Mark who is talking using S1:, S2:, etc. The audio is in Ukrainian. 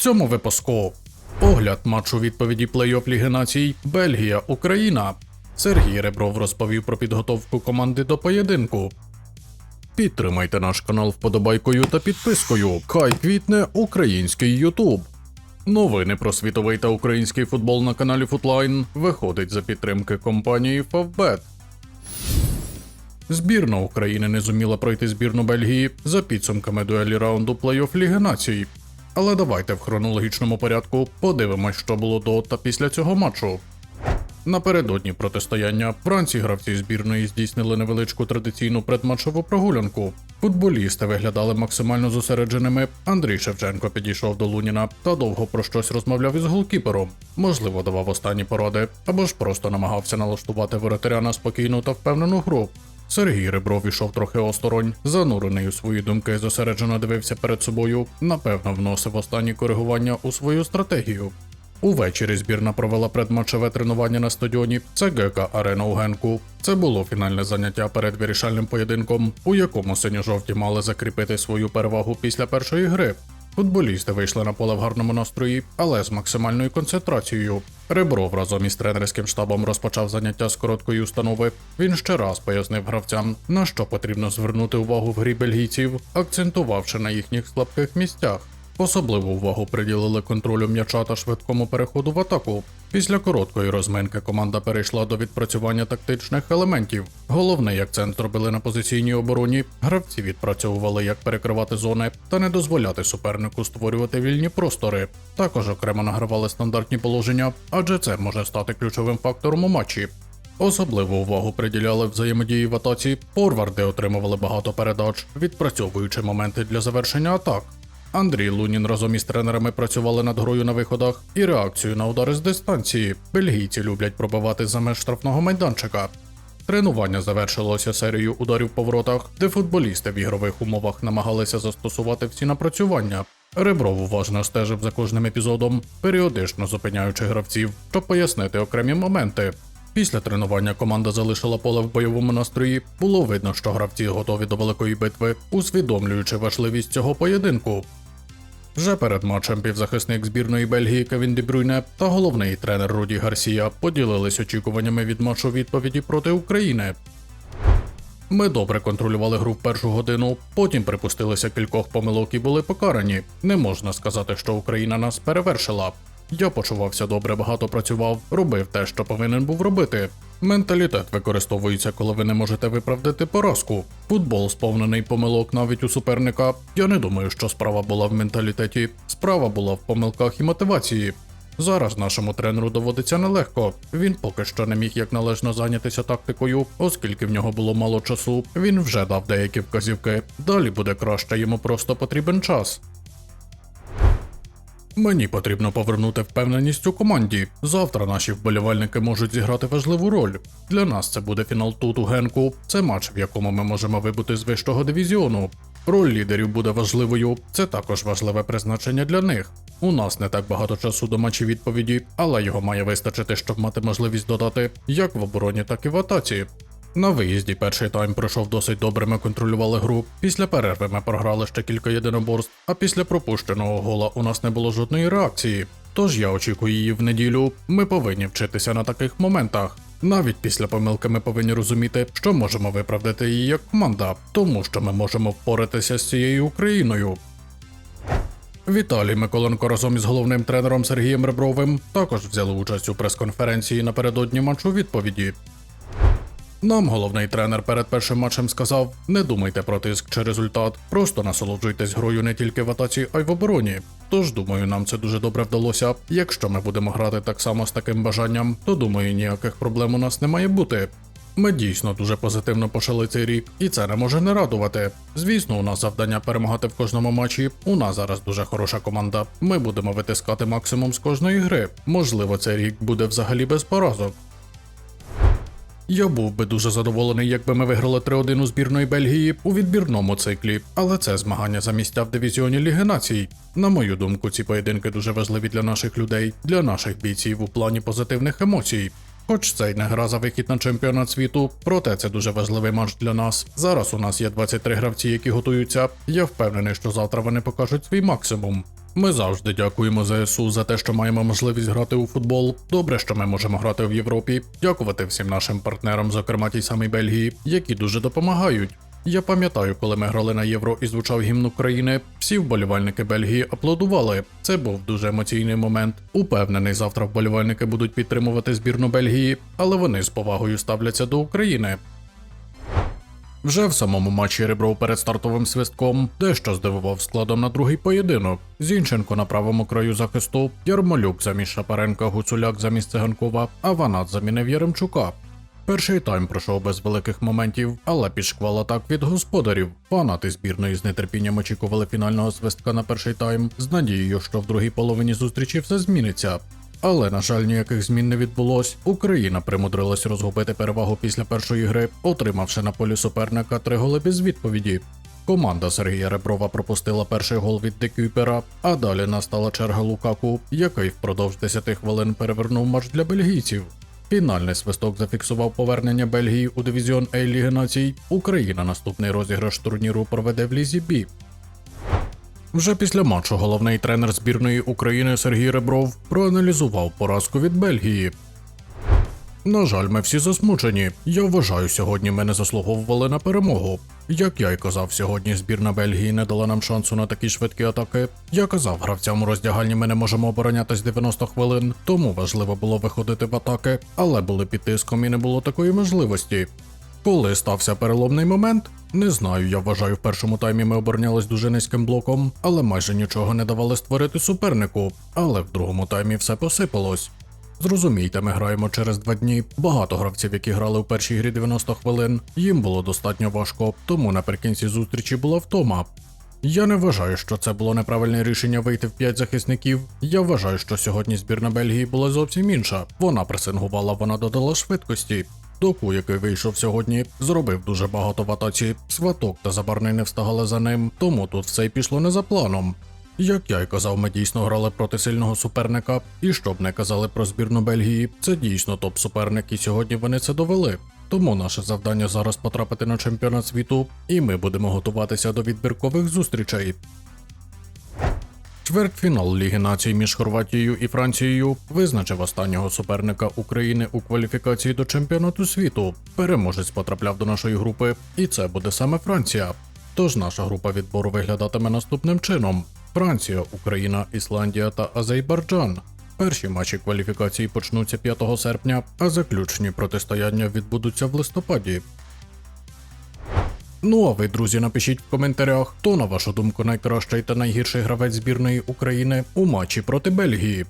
S1: цьому випуску огляд матчу відповіді плей-офф Ліги Націй Бельгія, Україна. Сергій Ребров розповів про підготовку команди до поєдинку. Підтримайте наш канал вподобайкою та підпискою. Хай квітне український Ютуб. Новини про світовий та український футбол на каналі Футлайн виходить за підтримки компанії Favbet. Збірна України не зуміла пройти збірну Бельгії за підсумками дуелі раунду плей-офф Ліги Націй. Але давайте в хронологічному порядку подивимось, що було до та після цього матчу. Напередодні протистояння вранці гравці збірної здійснили невеличку традиційну предматчову прогулянку. Футболісти виглядали максимально зосередженими. Андрій Шевченко підійшов до Луніна та довго про щось розмовляв із голкіпером. Можливо, давав останні поради, або ж просто намагався налаштувати воротаря на спокійну та впевнену гру. Сергій Ребров ішов трохи осторонь, занурений у свої думки, зосереджено дивився перед собою, напевно, вносив останні коригування у свою стратегію. Увечері збірна провела предматчеве тренування на стадіоні ЦГК Арена у Генку. Це було фінальне заняття перед вирішальним поєдинком, у якому синьо-жовті мали закріпити свою перевагу після першої гри. Футболісти вийшли на поле в гарному настрої, але з максимальною концентрацією. Ребров разом із тренерським штабом розпочав заняття з короткої установи. Він ще раз пояснив гравцям, на що потрібно звернути увагу в грі бельгійців, акцентувавши на їхніх слабких місцях. Особливу увагу приділили контролю м'яча та швидкому переходу в атаку. Після короткої розминки команда перейшла до відпрацювання тактичних елементів. Головний акцент зробили на позиційній обороні. Гравці відпрацьовували, як перекривати зони та не дозволяти супернику створювати вільні простори. Також окремо награвали стандартні положення, адже це може стати ключовим фактором у матчі. Особливу увагу приділяли взаємодії в атаці. Форварди отримували багато передач, відпрацьовуючи моменти для завершення атак. Андрій Лунін разом із тренерами працювали над грою на виходах і реакцією на удари з дистанції. Бельгійці люблять пробивати за меж штрафного майданчика. Тренування завершилося серією ударів по воротах, де футболісти в ігрових умовах намагалися застосувати всі напрацювання. Ребров уважно стежив за кожним епізодом, періодично зупиняючи гравців, щоб пояснити окремі моменти. Після тренування команда залишила поле в бойовому настрої. Було видно, що гравці готові до великої битви, усвідомлюючи важливість цього поєдинку. Вже перед матчем півзахисник збірної Бельгії Кевін Дебрюйне та головний тренер Руді Гарсія поділились очікуваннями від матчу відповіді проти України. Ми добре контролювали гру в першу годину, потім припустилися кількох помилок і були покарані. Не можна сказати, що Україна нас перевершила. Я почувався добре, багато працював, робив те, що повинен був робити. Менталітет використовується, коли ви не можете виправдати поразку. Футбол сповнений помилок навіть у суперника. Я не думаю, що справа була в менталітеті. Справа була в помилках і мотивації. Зараз нашому тренеру доводиться нелегко. Він поки що не міг як належно зайнятися тактикою, оскільки в нього було мало часу. Він вже дав деякі вказівки. Далі буде краще, йому просто потрібен час. Мені потрібно повернути впевненість у команді. Завтра наші вболівальники можуть зіграти важливу роль. Для нас це буде фінал тут у Генку. Це матч, в якому ми можемо вибути з вищого дивізіону. Роль лідерів буде важливою. Це також важливе призначення для них. У нас не так багато часу до матчі відповіді, але його має вистачити, щоб мати можливість додати як в обороні, так і в атаці. На виїзді перший тайм пройшов досить добре. Ми контролювали гру. Після перерви ми програли ще кілька єдиноборств, а після пропущеного гола у нас не було жодної реакції. Тож я очікую її в неділю. Ми повинні вчитися на таких моментах. Навіть після помилки ми повинні розуміти, що можемо виправдати її як команда, тому що ми можемо впоратися з цією Україною. Віталій Миколенко разом із головним тренером Сергієм Ребровим також взяли участь у прес-конференції напередодні матчу відповіді. Нам головний тренер перед першим матчем сказав: не думайте про тиск чи результат, просто насолоджуйтесь грою не тільки в атаці, а й в обороні. Тож думаю, нам це дуже добре вдалося. Якщо ми будемо грати так само з таким бажанням, то думаю, ніяких проблем у нас не має бути. Ми дійсно дуже позитивно почали цей рік, і це не може не радувати. Звісно, у нас завдання перемагати в кожному матчі. У нас зараз дуже хороша команда. Ми будемо витискати максимум з кожної гри. Можливо, цей рік буде взагалі без поразок. Я був би дуже задоволений, якби ми виграли 3-1 у збірної Бельгії у відбірному циклі, але це змагання за місця в дивізіоні Ліги Націй. На мою думку, ці поєдинки дуже важливі для наших людей, для наших бійців у плані позитивних емоцій. Хоч це й не гра за вихід на чемпіонат світу, проте це дуже важливий матч для нас. Зараз у нас є 23 гравці, які готуються. Я впевнений, що завтра вони покажуть свій максимум. Ми завжди дякуємо ЗСУ за те, що маємо можливість грати у футбол. Добре, що ми можемо грати в Європі. Дякувати всім нашим партнерам, зокрема тій самій Бельгії, які дуже допомагають. Я пам'ятаю, коли ми грали на євро і звучав гімн України, всі вболівальники Бельгії аплодували. Це був дуже емоційний момент. Упевнений, завтра вболівальники будуть підтримувати збірну Бельгії, але вони з повагою ставляться до України. Вже в самому матчі Ребров перед стартовим свистком дещо здивував складом на другий поєдинок. Зінченко на правому краю захисту, Ярмолюк замість Шапаренка, Гуцуляк замість Циганкова, а Ванат замінив Яремчука. Перший тайм пройшов без великих моментів, але під шквал атак від господарів. Фанати збірної з нетерпінням очікували фінального свистка на перший тайм з надією, що в другій половині зустрічі все зміниться. Але, на жаль, ніяких змін не відбулось. Україна примудрилась розгубити перевагу після першої гри, отримавши на полі суперника три голи без відповіді. Команда Сергія Реброва пропустила перший гол від Декюпера, а далі настала черга Лукаку, який впродовж 10 хвилин перевернув матч для бельгійців. Фінальний свисток зафіксував повернення Бельгії у дивізіон А Ліги Націй. Україна наступний розіграш турніру проведе в Лізі Бі. Вже після матчу головний тренер збірної України Сергій Ребров проаналізував поразку від Бельгії. На жаль, ми всі засмучені. Я вважаю, сьогодні ми не заслуговували на перемогу. Як я й казав, сьогодні збірна Бельгії не дала нам шансу на такі швидкі атаки. Я казав, гравцям у роздягальні ми не можемо оборонятись 90 хвилин, тому важливо було виходити в атаки, але були під тиском і не було такої можливості. Коли стався переломний момент? Не знаю, я вважаю, в першому таймі ми оборонялись дуже низьким блоком, але майже нічого не давали створити супернику. Але в другому таймі все посипалось. Зрозумійте, ми граємо через два дні. Багато гравців, які грали у першій грі 90 хвилин, їм було достатньо важко, тому наприкінці зустрічі була втома. Я не вважаю, що це було неправильне рішення вийти в п'ять захисників. Я вважаю, що сьогодні збірна Бельгії була зовсім інша. Вона пресингувала, вона додала швидкості. Доку, який вийшов сьогодні, зробив дуже багато в атаці. Сваток та забарний не встигали за ним, тому тут все й пішло не за планом. Як я й казав, ми дійсно грали проти сильного суперника, і щоб не казали про збірну Бельгії, це дійсно топ-суперник, і сьогодні вони це довели. Тому наше завдання зараз потрапити на чемпіонат світу, і ми будемо готуватися до відбіркових зустрічей. Чвертьфінал Ліги націй між Хорватією і Францією визначив останнього суперника України у кваліфікації до чемпіонату світу. Переможець потрапляв до нашої групи, і це буде саме Франція. Тож наша група відбору виглядатиме наступним чином: Франція, Україна, Ісландія та Азербайджан. Перші матчі кваліфікації почнуться 5 серпня, а заключні протистояння відбудуться в листопаді. Ну а ви, друзі, напишіть в коментарях, хто на вашу думку найкращий та найгірший гравець збірної України у матчі проти Бельгії.